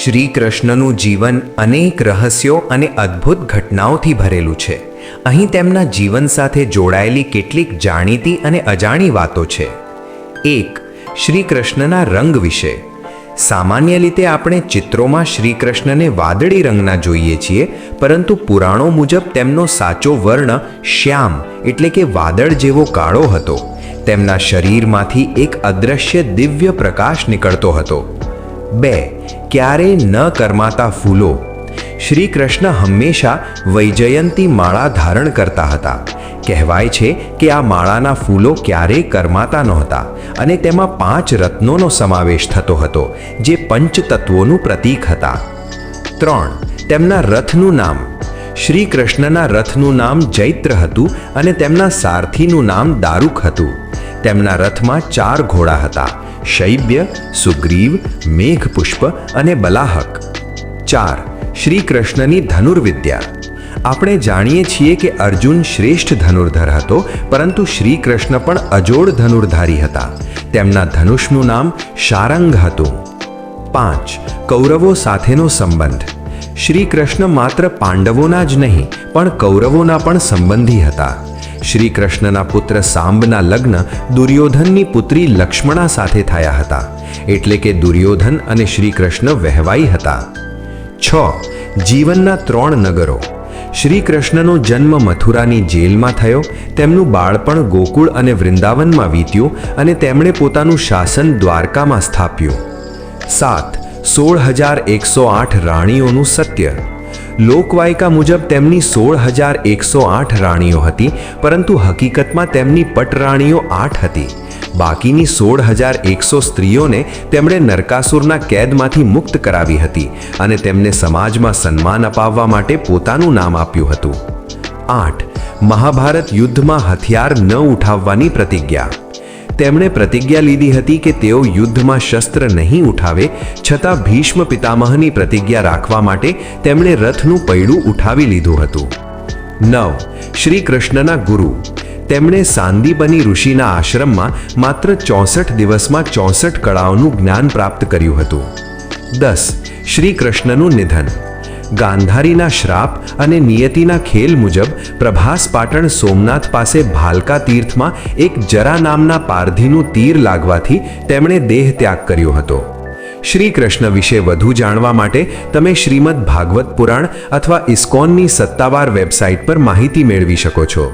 શ્રી કૃષ્ણનું જીવન અનેક રહસ્યો અને અદ્ભુત ઘટનાઓથી ભરેલું છે. અહીં તેમના જીવન સાથે જોડાયેલી કેટલીક જાણીતી અને અજાણી વાતો છે. એક શ્રી કૃષ્ણના રંગ વિશે. સામાન્ય રીતે આપણે ચિત્રોમાં શ્રી કૃષ્ણને વાદળી રંગના જોઈએ છીએ, પરંતુ પુરાણો મુજબ તેમનો સાચો વર્ણ શ્યામ એટલે કે વાદળ જેવો કાળો હતો. તેમના શરીરમાંથી એક અદ્રશ્ય દિવ્ય પ્રકાશ નીકળતો હતો. બે, ક્યારેય ન કરમાતા ફૂલો. શ્રી કૃષ્ણ હંમેશા વૈજયંતી માળા ધારણ કરતા હતા. કહેવાય છે કે આ માળાના ફૂલો ક્યારેય કરમાતા નહોતા અને તેમાં પાંચ રત્નોનો સમાવેશ થતો હતો, જે પંચતત્વોનું પ્રતીક હતા. ત્રણ, તેમના રથનું નામ. શ્રી કૃષ્ણના રથનું નામ જૈત્ર હતું અને તેમના સારથીનું નામ દારૂક હતું. તેમના રથમાં ચાર ઘોડા હતા. શૈબ્ય, સુગ્રીવ, મેઘપુષ્પ અને બલાહક. ચાર શ્રી કૃષ્ણની ધનુર્વિદ્યા. આપણે જાણીએ છીએ કે અર્જુન શ્રેષ્ઠ ધનુર્ધર હતો, પરંતુ શ્રી કૃષ્ણ પણ અજોડ ધનુર્ધારી હતા. તેમના ધનુષનું નામ શારંગ હતું. પાંચ, કૌરવો સાથેનો સંબંધ. શ્રી કૃષ્ણ માત્ર પાંડવોના જ નહીં, પણ કૌરવોના પણ સંબંધી હતા. શ્રી કૃષ્ણના પુત્ર સાંબના લગ્ન દુર્યોધનની પુત્રી લક્ષ્મણા સાથે થયા હતા. એટલે કે દુર્યોધન અને શ્રી કૃષ્ણ વહેવાઈ હતા. છ. જીવનના ત્રણ નગરો. શ્રી કૃષ્ણનો જન્મ મથુરાની જેલમાં થયો, તેમનું બાળપણ ગોકુળ અને વૃંદાવનમાં વીત્યું અને તેમણે પોતાનું શાસન દ્વારકામાં સ્થાપ્યું. સાત. સોળ હજાર એકસો આઠ રાણીઓનું સત્ય. લોકવાયકા મુજબ તેમની સોળ હજાર એકસો આઠ રાણીઓ હતી, પરંતુ હકીકતમાં તેમની પટરાણીઓ આઠ હતી. બાકીની સોળ હજાર એકસો સ્ત્રીઓને તેમણે નરકાસુરના કેદમાંથી મુક્ત કરાવી હતી અને તેમને સમાજમાં સન્માન અપાવવા માટે પોતાનું નામ આપ્યું હતું. આઠ. મહાભારત યુદ્ધમાં હથિયાર ન ઉઠાવવાની પ્રતિજ્ઞા. તેમણે પ્રતિજ્ઞા લીધી હતી કે તેઓ યુદ્ધમાં શસ્ત્ર નહીં ઉઠાવે, છતાં ભીષ્મ પિતામહની પ્રતિજ્ઞા રાખવા માટે તેમણે રથનું પૈડું ઉઠાવી લીધું હતું. નવ. શ્રી કૃષ્ણના ગુરુ. તેમણે સાંદીપની ઋષિના આશ્રમમાં માત્ર ચોસઠ દિવસમાં ચોસઠ કળાઓનું જ્ઞાન પ્રાપ્ત કર્યું હતું. દસ. શ્રી કૃષ્ણનું નિધન. ગાંધારીના શ્રાપ અને નિયતિના ખેલ મુજબ પ્રભાસ પાટણ સોમનાથ પાસે ભાલકા તીર્થમાં એક જરા નામના પારધીનું તીર લાગવાથી તેમણે દેહ ત્યાગ કર્યો હતો. શ્રી કૃષ્ણ વિશે વધુ જાણવા માટે તમે શ્રીમદ ભાગવત પુરાણ અથવા ઇસ્કોનની સત્તાવાર વેબસાઇટ પર માહિતી મેળવી શકો છો.